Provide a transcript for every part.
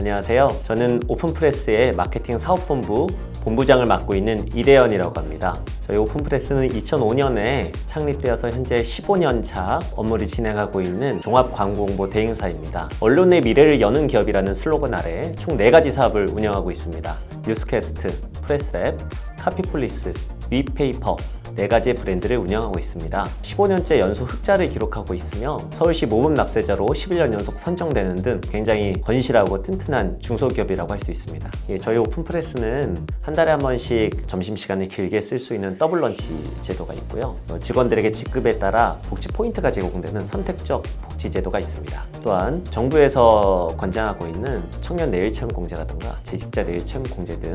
안녕하세요. 저는 오픈프레스의 마케팅 사업본부 본부장을 맡고 있는 이대현이라고 합니다. 저희 오픈프레스는 2005년에 창립되어서 현재 15년 차 업무를 진행하고 있는 종합 광고 홍보 대행사입니다. 언론의 미래를 여는 기업이라는 슬로건 아래 총 4가지 사업을 운영하고 있습니다. 뉴스캐스트, 프레스랩, 카피폴리스, 위페이퍼, 네 가지의 브랜드를 운영하고 있습니다. 15년째 연속 흑자를 기록하고 있으며 서울시 모범 납세자로 11년 연속 선정되는 등 굉장히 건실하고 튼튼한 중소기업이라고 할 수 있습니다. 예, 저희 오픈프레스는 한 달에 한 번씩 점심시간을 길게 쓸 수 있는 더블런치 제도가 있고요. 어, 직원들에게 직급에 따라 복지 포인트가 제공되는 선택적 복지 제도가 있습니다. 또한 정부에서 권장하고 있는 청년 내일 채용 공제라든가 재직자 내일 채용 공제 등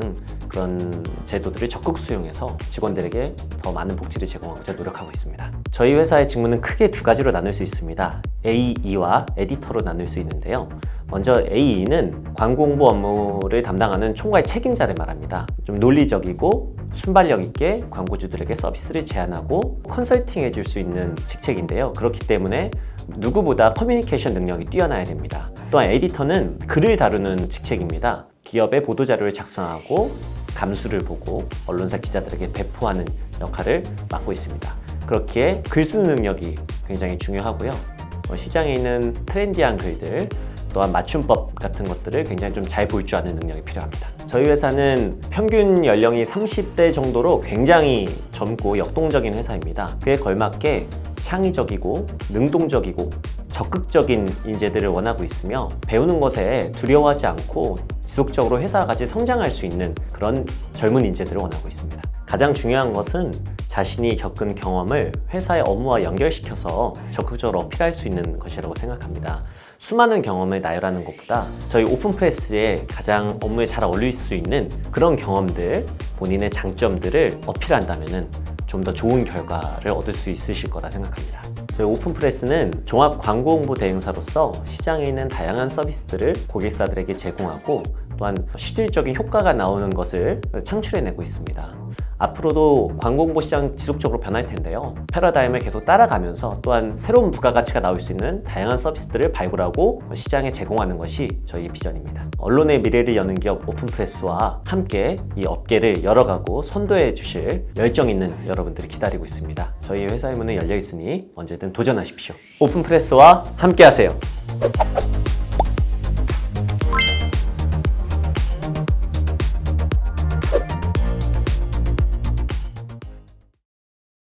그런 제도들을 적극 수용해서 직원들에게 더 많은 복지를 제공하고자 노력하고 있습니다. 저희 회사의 직무는 크게 두 가지로 나눌 수 있습니다. AE와 에디터로 나눌 수 있는데요. 먼저 AE는 광고 홍보 업무를 담당하는 총괄 책임자를 말합니다. 좀 논리적이고 순발력 있게 광고주들에게 서비스를 제안하고 컨설팅 해 줄 수 있는 직책인데요. 그렇기 때문에 누구보다 커뮤니케이션 능력이 뛰어나야 됩니다. 또한 에디터는 글을 다루는 직책입니다. 기업의 보도자료를 작성하고 감수를 보고 언론사 기자들에게 배포하는 역할을 맡고 있습니다. 그렇기에 글 쓰는 능력이 굉장히 중요하고요. 어, 시장에 있는 트렌디한 글들 또한 맞춤법 같은 것들을 굉장히 좀 잘 볼 줄 아는 능력이 필요합니다. 저희 회사는 평균 연령이 30대 정도로 굉장히 젊고 역동적인 회사입니다. 그에 걸맞게 창의적이고 능동적이고 적극적인 인재들을 원하고 있으며 배우는 것에 두려워하지 않고 지속적으로 회사가 같이 성장할 수 있는 그런 젊은 인재들을 원하고 있습니다. 가장 중요한 것은 자신이 겪은 경험을 회사의 업무와 연결시켜서 적극적으로 어필할 수 있는 것이라고 생각합니다. 수많은 경험을 나열하는 것보다 저희 오픈프레스에 가장 업무에 잘 어울릴 수 있는 그런 경험들, 본인의 장점들을 어필한다면 좀 더 좋은 결과를 얻을 수 있으실 거라 생각합니다. 저희 오픈프레스는 종합 광고 홍보 대행사로서 시장에 있는 다양한 서비스들을 고객사들에게 제공하고 또한 실질적인 효과가 나오는 것을 창출해내고 있습니다. 앞으로도 광고 홍보 시장 지속적으로 변할 텐데요. 패러다임을 계속 따라가면서 또한 새로운 부가가치가 나올 수 있는 다양한 서비스들을 발굴하고 시장에 제공하는 것이 저희의 비전입니다. 언론의 미래를 여는 기업 오픈프레스와 함께 이 업계를 열어가고 선도해 주실 열정 있는 여러분들이 기다리고 있습니다. 저희 회사의 문은 열려 있으니 언제든 도전하십시오. 오픈프레스와 함께 하세요.